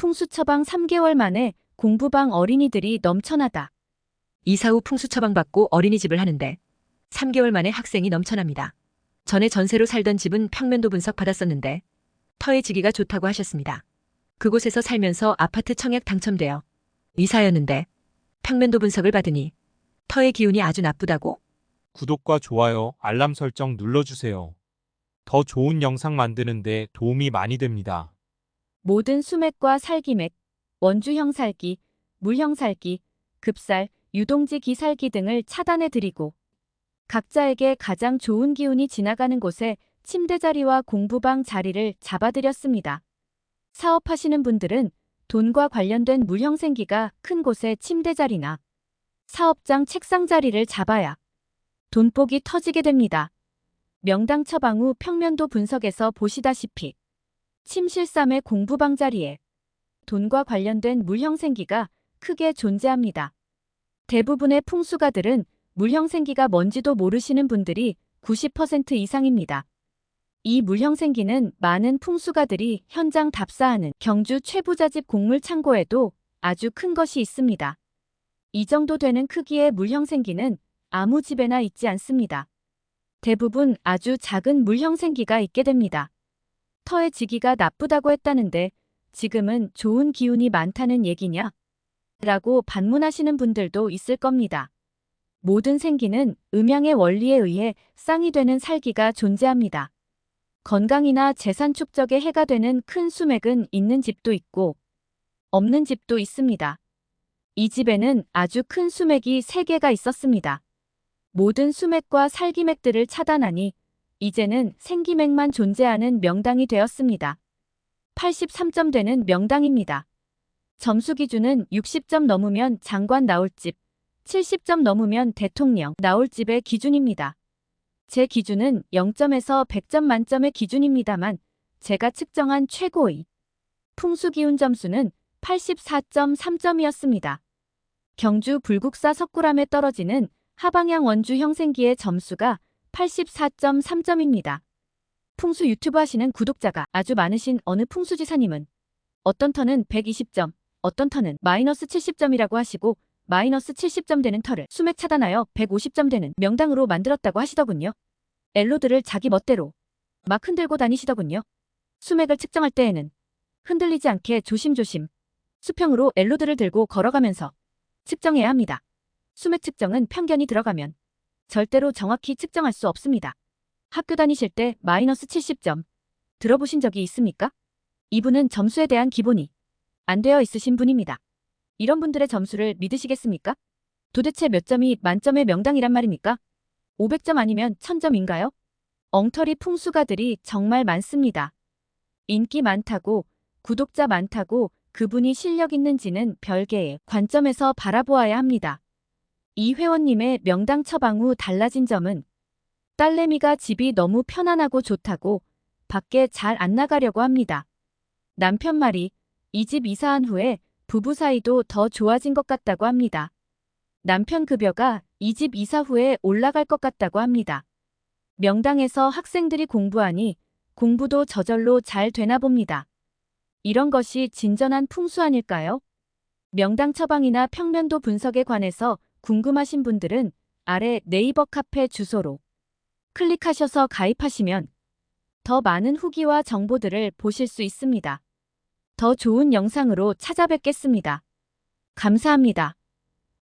풍수 처방 3개월 만에 공부방 어린이들이 넘쳐나다. 이사 후 풍수 처방 받고 어린이집을 하는데 3개월 만에 학생이 넘쳐납니다. 전에 전세로 살던 집은 평면도 분석 받았었는데 터의 지기가 좋다고 하셨습니다. 그곳에서 살면서 아파트 청약 당첨되어 이사였는데 평면도 분석을 받으니 터의 기운이 아주 나쁘다고 구독과 좋아요, 알람 설정 눌러주세요. 더 좋은 영상 만드는데 도움이 많이 됩니다. 모든 수맥과 살기맥, 원주형 살기, 물형 살기, 급살, 유동지 기살기 등을 차단해드리고 각자에게 가장 좋은 기운이 지나가는 곳에 침대 자리와 공부방 자리를 잡아드렸습니다. 사업하시는 분들은 돈과 관련된 물형 생기가 큰 곳에 침대 자리나 사업장 책상 자리를 잡아야 돈복이 터지게 됩니다. 명당 처방 후 평면도 분석에서 보시다시피 침실삼의 공부방 자리에 돈과 관련된 물형 생기가 크게 존재합니다. 대부분의 풍수가들은 물형 생기가 뭔지도 모르시는 분들이 90% 이상입니다. 이 물형 생기는 많은 풍수가들이 현장 답사하는 경주 최부자집 곡물 창고에도 아주 큰 것이 있습니다. 이 정도 되는 크기의 물형 생기는 아무 집에나 있지 않습니다. 대부분 아주 작은 물형 생기가 있게 됩니다. 터의 지기가 나쁘다고 했다는데 지금은 좋은 기운이 많다는 얘기냐? 라고 반문하시는 분들도 있을 겁니다. 모든 생기는 음양의 원리에 의해 쌍이 되는 살기가 존재합니다. 건강이나 재산 축적에 해가 되는 큰 수맥은 있는 집도 있고 없는 집도 있습니다. 이 집에는 아주 큰 수맥이 3개가 있었습니다. 모든 수맥과 살기맥들을 차단하니 이제는 생기맥만 존재하는 명당이 되었습니다. 83점 되는 명당입니다. 점수 기준은 60점 넘으면 장관 나올 집, 70점 넘으면 대통령 나올 집의 기준입니다. 제 기준은 0점에서 100점 만점의 기준입니다만 제가 측정한 최고의 풍수기운 점수는 84.3점이었습니다. 경주 불국사 석굴암에 떨어지는 하방향 원주 형생기의 점수가 84.3점입니다. 풍수 유튜브 하시는 구독자가 아주 많으신 어느 풍수지사님은 어떤 터는 120점, 어떤 터는 마이너스 70점이라고 하시고 마이너스 70점 되는 터를 수맥 차단하여 150점 되는 명당으로 만들었다고 하시더군요. 엘로드를 자기 멋대로 막 흔들고 다니시더군요. 수맥을 측정할 때에는 흔들리지 않게 조심조심 수평으로 엘로드를 들고 걸어가면서 측정해야 합니다. 수맥 측정은 편견이 들어가면 절대로 정확히 측정할 수 없습니다. 학교 다니실 때 마이너스 70점 들어보신 적이 있습니까? 이분은 점수에 대한 기본이 안 되어 있으신 분입니다. 이런 분들의 점수를 믿으시겠습니까? 도대체 몇 점이 만점의 명당이란 말입니까? 500점 아니면 1000점인가요? 엉터리 풍수가들이 정말 많습니다. 인기 많다고, 구독자 많다고 그분이 실력 있는지는 별개의 관점에서 바라보아야 합니다. 이 회원님의 명당 처방 후 달라진 점은 딸내미가 집이 너무 편안하고 좋다고 밖에 잘 안 나가려고 합니다. 남편 말이 이 집 이사한 후에 부부 사이도 더 좋아진 것 같다고 합니다. 남편 급여가 이 집 이사 후에 올라갈 것 같다고 합니다. 명당에서 학생들이 공부하니 공부도 저절로 잘 되나 봅니다. 이런 것이 진전한 풍수 아닐까요? 명당 처방이나 평면도 분석에 관해서 궁금하신 분들은 아래 네이버 카페 주소로 클릭하셔서 가입하시면 더 많은 후기와 정보들을 보실 수 있습니다. 더 좋은 영상으로 찾아뵙겠습니다. 감사합니다.